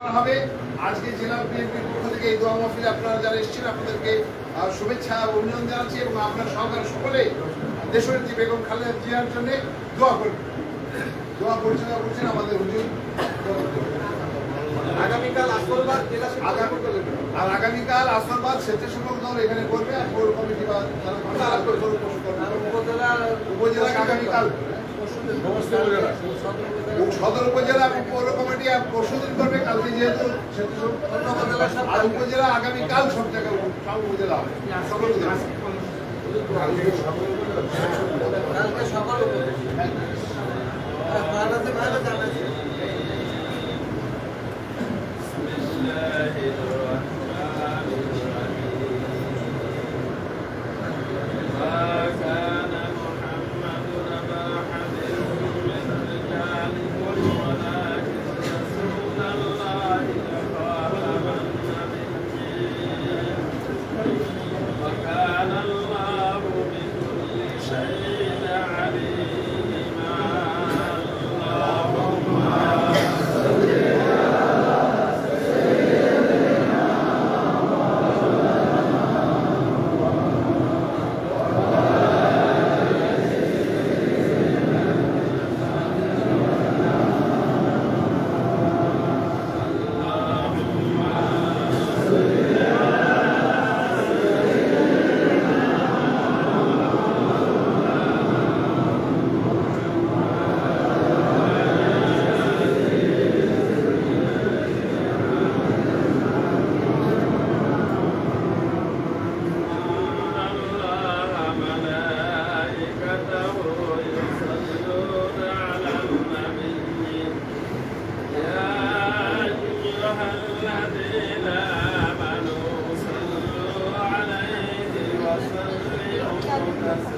হবে। আজকে জেলা বিএনপির পক্ষ থেকে এই দোয়া মাহফিলে আপনারা যারা এসেছেন আপনাদেরকে শুভেচ্ছা ও অভিনন্দন জানাচ্ছি এবং আপনার সহকারে সকলে দেশনেত্রী বেগম খালেদা জিয়ার জন্য দোয়া করবেন দোয়া পরিচালনা করছেন আমাদের হুজুর। আগামীকাল আসলবাদ জেলা আর আগামীকাল আসরবাদ স্বেচ্ছাসেবক দল এখানে করবে আর পৌর কমিটি বা উপজেলা আগামীকাল সদর উপজেলা পৌর কমিটি আর পরশুদিন করবে কালকে যেহেতু আর উপজেলা আগামীকাল সব জায়গায় সব উপজেলা হবে। সকল উপজেলা। সকাল Gracias.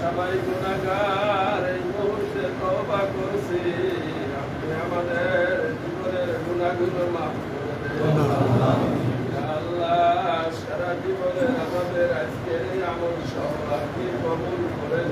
সবাই গুণাগার, এই মুহূর্তে তবা করছি। আপনি আমাদের জীবনের গুণাগুলো মাফ আল্লাহ, সারা জীবনের আমাদের আজকের এই আমল সব আপনি কবুল করে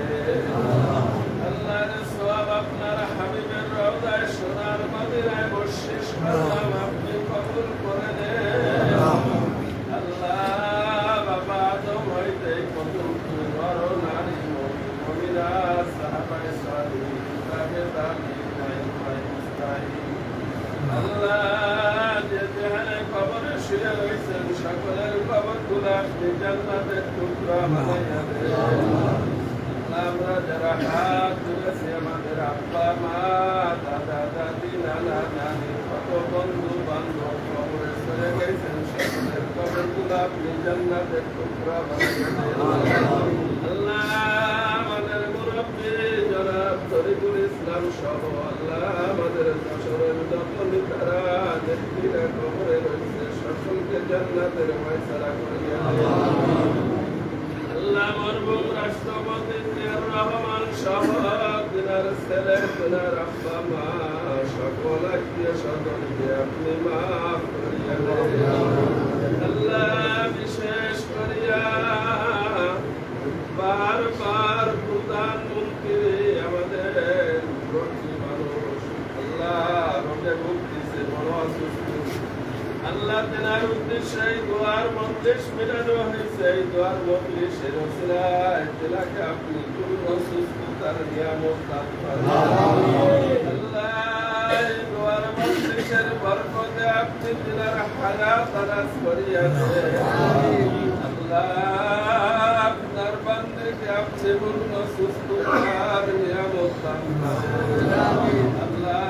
সকলের কবরগুলা আপনি জান্নাতের টুকরা বানাইয়া দেন আমরা যারা হাত মা দাদা দাদি নানা নানি কত বন্ধু বান্ধব কবরে চলে গেছেন সকলের কবরগুলা আপনি জান্নাতের টুকরা বানাইয়া আল্লাহ আমাদের ইসলাম সহ আল্লাহ আমাদের যশোরের যত নেতারা নেত্রীরা কবরে জান্নাতের ফয়সালা করিয়া। আল্লাহ মরহুম রাষ্ট্রপতি জিয়াউর রহমান সহ তিনার ছেলে তিনার আব্বা সকল আত্মীয় স্বজনকে আপনি মাফ। আল্লাহ বিশেষ করিয়া বারবার প্রধানমন্ত্রী আমাদের মুরব্বী মানুষ আল্লাহ রোগে ভুগতেছে বড় অসুস্থ আল্লাহ তেনার উদ্দেশ্যে দোয়ার মজলিস মেটানো হয়েছে। এই দোয়ার মজলিসের ওসিলায় তেনাকে আপনি পূর্ণ সুস্থতার নিয়ামত দান করেন। আল্লাহ দোয়ার মজলিসের বরকতে আপনি তেনার হায়াত দারাজ করিয়া দেন। আল্লাহ, আপনার বান্দাকে আপনি পূর্ণ সুস্থতার নিয়ামত দান করেন আল্লাহ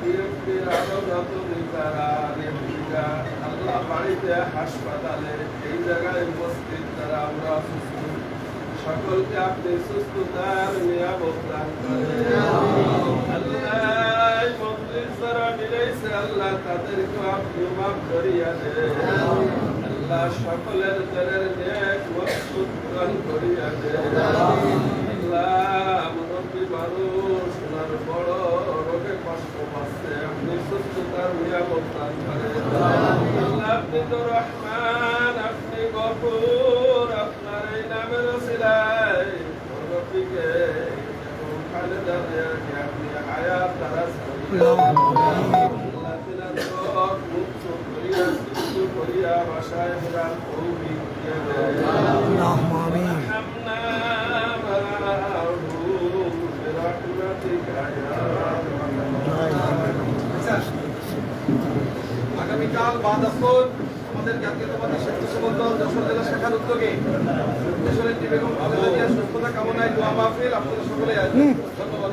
বিরক্তির আরও যত নেতারা নেত্রীরা আল্লাহ বাড়িতে হাসপাতালে এই জায়গায় উপস্থিত তারা আমরা অসুস্থ সকলকে আপনি আল্লাহ মজলিস যারা মিলাইছে আল্লাহ তাদেরকে কষ্ট পাচ্ছে আপনি সুস্থতার আপনি তো রহমান, আপনি গফুর। আগামীকাল বাদ আসর। আমাদের জাতীয়তাবাদী স্বেচ্ছাসেবক দল যশোর জেলা শাখার উদ্যোগে একটি বেগম খালেদা জিয়ার সুস্থতা কামনায় দোয়া মাহফিল। আপনাদের সকলে ধন্যবাদ।